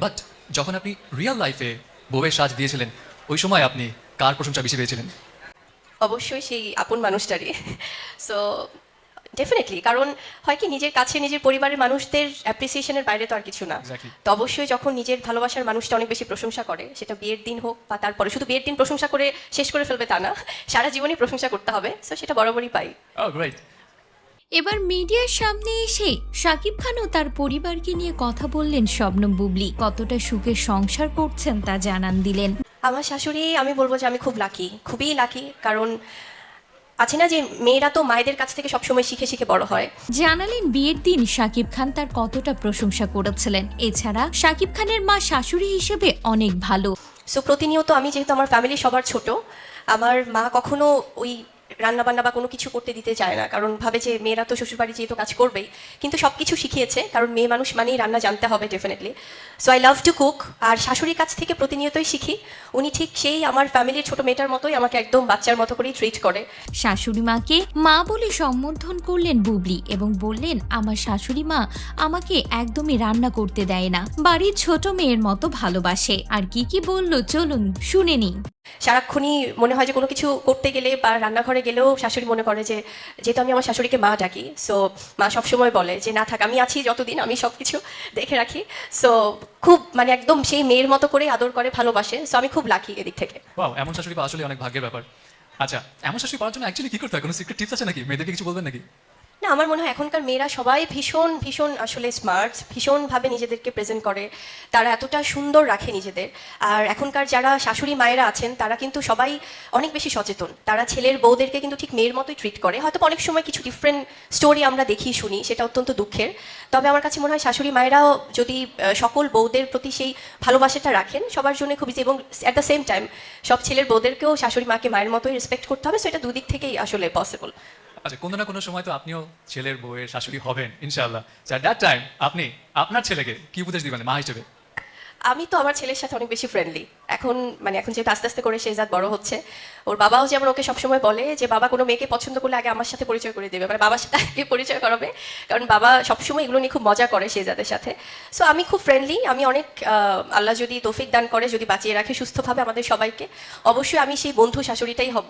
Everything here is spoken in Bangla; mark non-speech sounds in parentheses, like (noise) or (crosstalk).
বাট যখন আপনি রিয়েল লাইফে বউয়ের সাজ দিয়েছিলেন ওই সময় আপনি কার প্রশংসা বেশি পেয়েছিলেন? অবশ্যই সেই আপন মানুষটারই। (laughs) সো ডেফিনেটলি কারণ হয় কি নিজের কাছে নিজের পরিবারের মানুষদের অ্যাপ্রিসিয়েশনের বাইরে তো আর কিছু না। তো অবশ্যই যখন নিজের ভালোবাসার মানুষটা অনেক বেশি প্রশংসা করে সেটা বিয়ের দিন হোক বা তারপরে শুধু বিয়ের দিন প্রশংসা করে শেষ করে ফেলবে তা না সারা জীবনই প্রশংসা করতে হবে। সো সেটা বরাবরই পাই। ও গ্রেট এবার মিডিয়ার সামনে এসে শাকিব খানও তার পরিবারকে নিয়ে কথা বললেন শবনম বুবলি। কতটা সুখে সংসার করছেন তা জানান দিলেন। আমার শাশুড়ি আমি বলব যে আমি খুব লাকি খুবই লাকি কারণ আছে না যে মেয়েরা তো মায়েদের কাছ থেকে সবসময় শিখে শিখে বড় হয়। জানালেন বিয়ের দিন শাকিব খান তার কতটা প্রশংসা করেছিলেন। এছাড়া শাকিব খানের মা শাশুড়ি হিসেবে অনেক ভালো। সো প্রতিনিয়ত আমি যেহেতু আমার ফ্যামিলি সবার ছোট আমার মা কখনো ওই রান্না বান্না বা কোনো কিছু করতে দিতে চায় না কারণ ভাবে যে মেয়েরা তো শ্বশুরবাড়ি যেহেতু কাজ করবেই কিন্তু সব কিছু শিখিয়েছে কারণ মেয়ে মানুষ মানেই রান্না জানতে হবে definitely so I love to cook আর শাশুড়ির কাছ থেকে প্রতিনিয়তই শিখি উনি ঠিক সেই আমার ফ্যামিলির ছোট মেয়েটার মতোই আমাকে একদম বাচ্চার মতো করেই ট্রিট করে। শাশুড়ি মাকে মা বলে সম্বোধন করলেন বুবলি এবং বললেন আমার শাশুড়ি মা আমাকে একদমই রান্না করতে দেয় না বাড়ির ছোট মেয়ের মতো ভালোবাসে। আর কি কি বলল চলুন শুনে নিই। সারাক্ষণই মনে হয় যে কোনো কিছু করতে গেলে বা রান্নাঘরে গেলেও শাশুড়ি মনে করে যে, যেহেতু আমি আমার শাশুড়িকে মা ডাকি সো মা সবসময় বলে যে, না থাক, আমি আছি যতদিন, আমি সব কিছু দেখে রাখি। সো খুব মানে একদম সেই মেয়ের মতো করে আদর করে, ভালোবাসে। সো আমি খুব লাকি এদিক থেকে। এমন শাশুড়ি পাওয়া আসলে অনেক ভাগ্যের ব্যাপার। আচ্ছা এমন শাশুড়ি পাওয়ার জন্য অ্যাকচুয়ালি কি করতে হয়? কোনো সিক্রেট টিপস আছে নাকি? মেয়েদেরকে কিছু বলবেন নাকি? না, আমার মনে হয় এখনকার মেয়েরা সবাই ভীষণ ভীষণ আসলে স্মার্ট ভীষণভাবে নিজেদেরকে প্রেজেন্ট করে। তারা এতটা সুন্দর রাখে নিজেদের। আর এখনকার যারা শাশুড়ি মায়েরা আছেন, তারা কিন্তু সবাই অনেক বেশি সচেতন। তারা ছেলের বউদেরকে কিন্তু ঠিক মেয়ের মতোই ট্রিট করে। হয়তো অনেক সময় কিছু ডিফারেন্ট স্টোরি আমরা দেখি, শুনি, সেটা অত্যন্ত দুঃখের। তবে আমার কাছে মনে হয় শাশুড়ি মায়েরাও যদি সকল বউদের প্রতি সেই ভালোবাসাটা রাখেন, সবার জন্য খুবই এবং অ্যাট দ্য সেম টাইম সব ছেলের বউদেরকেও শাশুড়ি মাকে মায়ের মতোই রেসপেক্ট করতে হবে। সো এটা দুদিক থেকেই আসলে পসিবল আচ্ছা কোনো না কোনো সময় তো আপনিও ছেলের বউয়ের শাশুড়ি হবেন, ইনশাআল্লাহ। স্যার দ্যাট টাইম আপনি আপনার ছেলেকে কি উপদেশ দিবেন, মা হিসেবে? আমি তো আমার ছেলের সাথে অনেক বেশি ফ্রেন্ডলি এখন মানে এখন যেহেতু আস্তে আস্তে করে শেজাদ বড় হচ্ছে, ওর বাবাও যেমন ওকে সবসময় বলে যে, বাবা, কোনো মেয়েকে পছন্দ করলে আগে আমার সাথে পরিচয় করে দেবে। মানে বাবার সাথে আগে পরিচয় করাবে, কারণ বাবা সবসময় এগুলো নিয়ে খুব মজা করে সে যাদের সাথে। সো আমি খুব ফ্রেন্ডলি আমি অনেক আল্লাহ যদি তৌফিক দান করে, যদি বাঁচিয়ে রাখে সুস্থভাবে আমাদের সবাইকে, অবশ্যই আমি সেই বন্ধু শাশুড়িটাই হব।